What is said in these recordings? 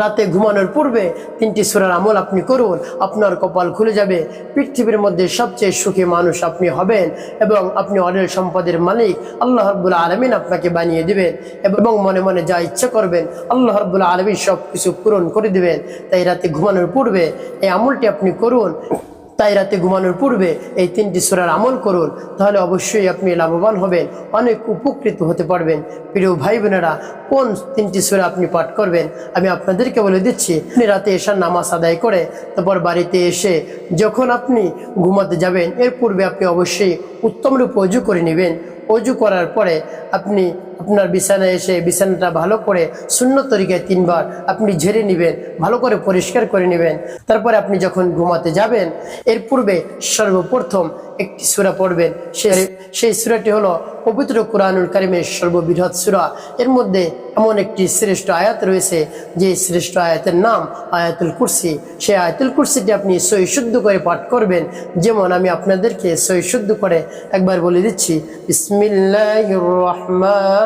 রাতে ঘুমানোর পূর্বে তিনটি সুরার আমল আপনি করুন, আপনার কপাল খুলে যাবে, পৃথিবীর মধ্যে সবচেয়ে সুখী মানুষ আপনি হবেন এবং আপনি অনেক সম্পদের মালিক, আল্লাহ রব্বুল আলমিন আপনাকে বানিয়ে দিবেন এবং মনে মনে যা ইচ্ছা করবেন, আল্লাহ রব্বুল আলমিন সব কিছু পূরণ করে দিবেন। তাই রাতে ঘুমানোর পূর্বে এই আমলটি আপনি করুন। তাই রাতে ঘুমানোর পূর্বে এই তিনটি সুরার আমল করুন, তাহলে অবশ্যই আপনি লাভবান হবেন, অনেক উপকৃত হতে পারবেন। প্রিয় ভাই বোনেরা, কোন তিনটি সুরা আপনি পাঠ করবেন? আমি আপনাদেরকে বলে দিচ্ছি, আপনি রাতে এসার নামাজ আদায় করে, তারপর বাড়িতে এসে যখন আপনি ঘুমাতে যাবেন, এর পূর্বে আপনি অবশ্যই উত্তম রূপে অজু করে নেবেন। অজু করার পরে আপনি আপনার বিছানায় এসে বিছানাটা ভালো করে শূন্য তরিকায় তিনবার আপনি ঝেড়ে নেবেন, ভালো করে পরিষ্কার করে নেবেন। তারপরে আপনি যখন ঘুমাতে যাবেন, এর পূর্বে সর্বপ্রথম একটি সুরা পড়বেন। সেই সুরাটি হলো পবিত্র কোরআনুল কারিমের সর্ববৃহৎ সুরা। এর মধ্যে এমন একটি শ্রেষ্ঠ আয়াত রয়েছে, যে শ্রেষ্ঠ আয়াতের নাম আয়াতুল কুরসি। সেই আয়াতুল কুরসিটি আপনি সই শুদ্ধ করে পাঠ করবেন। যেমন আমি আপনাদেরকে সই শুদ্ধ করে একবার বলে দিচ্ছি, বিসমিল্লাহির রহমানির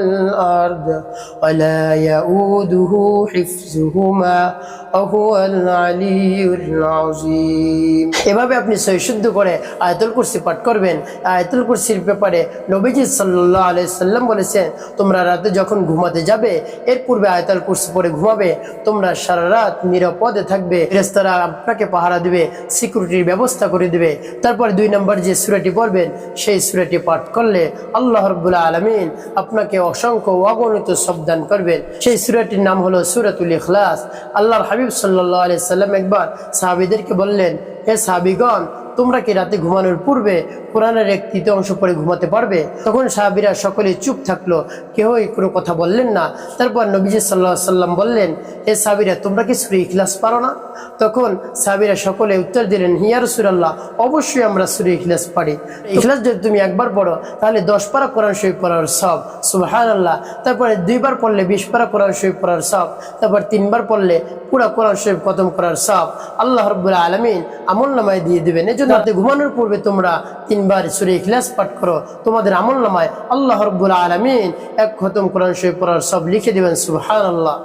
ولا يؤوده حفظهما وهو العلي العظيم এভাবে আপনি সহিশুদ্ধ করে আয়াতুল কুরসি পাঠ করবেন আয়াতুল কুরসির ব্যাপারে নবীজি সাল্লাল্লাহু আলাইহি সাল্লাম বলেছেন তোমরা রাতে যখন ঘুমাতে যাবে এর পূর্বে আয়াতুল কুরসি পড়ে ঘুমাবে তোমরা সারা রাত নিরাপদে থাকবে ফেরেশতারা আপনাকে পাহারা দিবে সিকিউরিটির ব্যবস্থা করে দিবে তারপরে দুই নম্বর যে সূরাটি পড়বেন সেই সূরাটি পাঠ করলে আল্লাহ রাব্বুল আলামিন আপনাকে অসংখ্য অগণিত শব্দান করবেন। সেই সুরাটির নাম হলো সুরাতুল ইখলাস। আল্লাহর হাবিব সাল্লাহ আলাইহি সাল্লাম একবার সাহাবিদেরকে বললেন, হে সাহাবিগণ, তোমরা কি রাতে ঘুমানোর পূর্বে কোরআনের এক তৃতীয় অংশ পড়ে ঘুমাতে পারবে, তখন সাহাবিরা সকলে চুপ থাকল। কেউই কোনো কথা বললেন না। তারপর নবীজি সাল্লাহ সাল্লাম বললেন, এ সাহাবিরা, তোমরা কি সুরে ইখলাস পারো না? তখন সাহাবিরা সকলে উত্তর দিলেন হিয়ার সুরাল্লাহ অবশ্যই আমরা সুরে ইখলাস পারি। ইখলাস যদি তুমি একবার পড়ো, তাহলে দশ পারা কোরআন শরীফ পড়ার সব সুবাহান আল্লাহ তারপরে দুইবার পড়লে বিশ পারা কোরআন শরীফ পড়ার সব, তারপর তিনবার পড়লে পুরা কোরআন শরীফ খতম করার সব। আল্লাহ রব্বুল আলমিন আমল নামায় দিয়ে দেবেন। এই জন্য ঘুমানোর পূর্বে তোমরা তিনবার সুরে ইখলাস পাঠ করো। তোমাদের আমল নামায় আল্লাহ রব্বুল আলমিন এক খতম কোরআন শরীফ পড়ার সব লিখে দেবেন সুহান আল্লাহ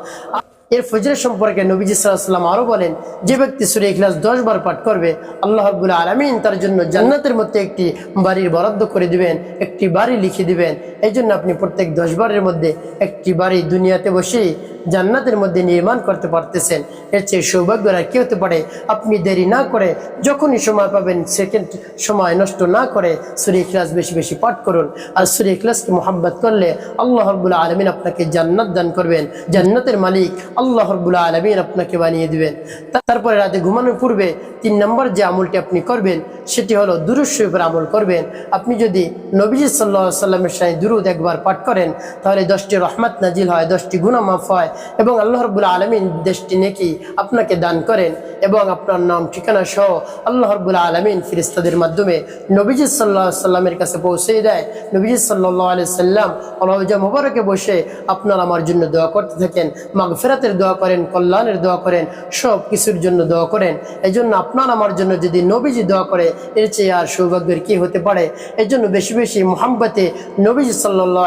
এর ফজরের সম্পর্কে নবীজি সাল্লাম আরও বলেন, যে ব্যক্তি সুরে ইখলাস দশ বার পাঠ করবে, আল্লাহ রব্বুল আলমিন তার জন্য জান্নাতের মধ্যে একটি বাড়ির বরাদ্দ করে দিবেন, একটি বাড়ি লিখে দিবেন এই জন্য আপনি প্রত্যেক দশ বারের মধ্যে একটি বাড়ি দুনিয়াতে বসেই জান্নাতের মধ্যে নির্মাণ করতে পারতেছেন। এর চেয়ে সৌভাগ্য আর কি হতে পারে? আপনি দেরি না করে যখনই সময় পাবেন, সেকেন্ড সময় নষ্ট না করে সুরি ইখলাস বেশি বেশি পাঠ করুন। আর সুরি ইখলাসকে মোহাব্বত করলে আল্লাহ রব্বুল্লা আলমিন আপনাকে জান্নাত দান করবেন। জান্নাতের মালিক আল্লাহ রব্বুল্লা আলমিন আপনাকে বানিয়ে দেবেন। তারপরে রাতে ঘুমানোর পূর্বে তিন নম্বর যে আমলটি আপনি করবেন, সেটি হলো দুরুদ শরীফের আমল করবেন। আপনি যদি নবীজি সাল্লাহ সাল্লামের সাথে দুরুদ একবার পাঠ করেন, তাহলে দশটি রহমত নাজিল হয়, দশটি গুণামাফ হয় এবং আল্লাহ রব্বুল আলমিন দেশটি নেকি আপনাকে দান করেন এবং আপনার নাম, ঠিকানা সহ আল্লাহ রব্বুল আলমিন ফিরিস্তাদের মাধ্যমে নবীজি সাল্লাহ সাল্লামের কাছে পৌঁছে দেয়। নবীজি সাল্লাহ আলি সাল্লাম আল্লাহজা মোবারকে বসে আপনার আমার জন্য দোয়া করতে থাকেন, মাগফেরাতের দোয়া করেন, কল্যাণের দোয়া করেন সব কিছুর জন্য দোয়া করেন। এই জন্য আপনার আমার জন্য যদি নবীজি দোয়া করে, এর চেয়ে আর সৌভাগ্যের কী হতে পারে? এই জন্য বেশি বেশি মোহাম্মতে নবীজি সাল্লাহ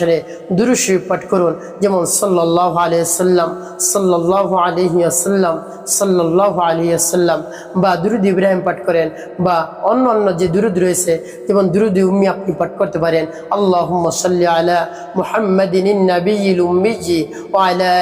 সাথে দুরুশরীফ পাঠ করুন। যেমন সাল্লাহ আলি সাল্লাম সাল্লাহ আলহি আসাল্লাম সাল্লাহ আলী আসাল্লাম বা দুরুদ ইব্রাহিম পাঠ করেন বা অন্য অন্য যে দুরুদ রয়েছে, যেমন দুরুদ উম্মি আপনি পাঠ করতে পারেন। আল্লাহ সাল্লি আলা মুহাম্মাদিন নবীল ও আলা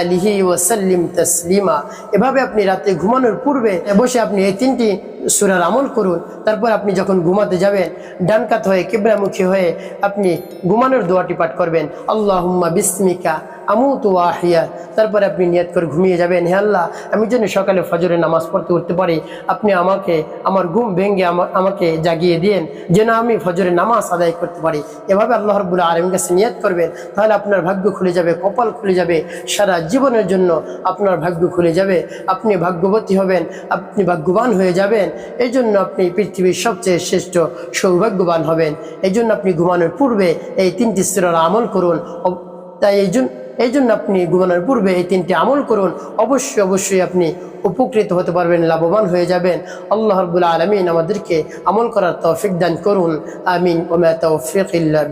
তসলিমা। এভাবে আপনি রাতে ঘুমানোর পূর্বে বসে আপনি এই তিনটি সুরার আমল করুন, তারপর আপনি যখন ঘুমাতে যাবেন, ডানকাত হয়ে কেবরামুখী হয়ে আপনি ঘুমানোর দোয়াটি পাঠ করবেন। আল্লাহ বিসমিকা আমুতু আহিয়া তারপরে আপনি নিয়ত করে ঘুমিয়ে যাবেন। হে আল্লাহ, আমি যেন সকালে ফজরের নামাজ পড়তে উঠতে পারি, আপনি আমাকে, আমার ঘুম ভেঙে আমা- আমাকে জাগিয়ে দিন যেন আমি ফজরের নামাজ আদায় করতে পারি। এভাবে আল্লাহ রবুল্লা আলমীর কাছে নিয়ত করবেন, তাহলে আপনার ভাগ্য খুলে যাবে, কপাল খুলে যাবে। সারা জীবনের জন্য আপনার ভাগ্য খুলে যাবে। আপনি ভাগ্যবতী হবেন, আপনি ভাগ্যবান হয়ে যাবেন। এই জন্য আপনি পৃথিবীর সবচেয়ে শ্রেষ্ঠ সৌভাগ্যবান হবেন। এই জন্য আপনি ঘুমানোর পূর্বে এই তিনটি স্তরের আমল করুন। তাই এই জন্য এই জন্য আপনি ঘুমানোর পূর্বে এই তিনটি আমল করুন। অবশ্যই অবশ্যই আপনি উপকৃত হতে পারবেন, লাভবান হয়ে যাবেন। আল্লাহ রবুল্লা আলমিন আমাদেরকে আমল করার তৌফিক দান করুন। আমিন। ওমা তৌফিক ইল্লা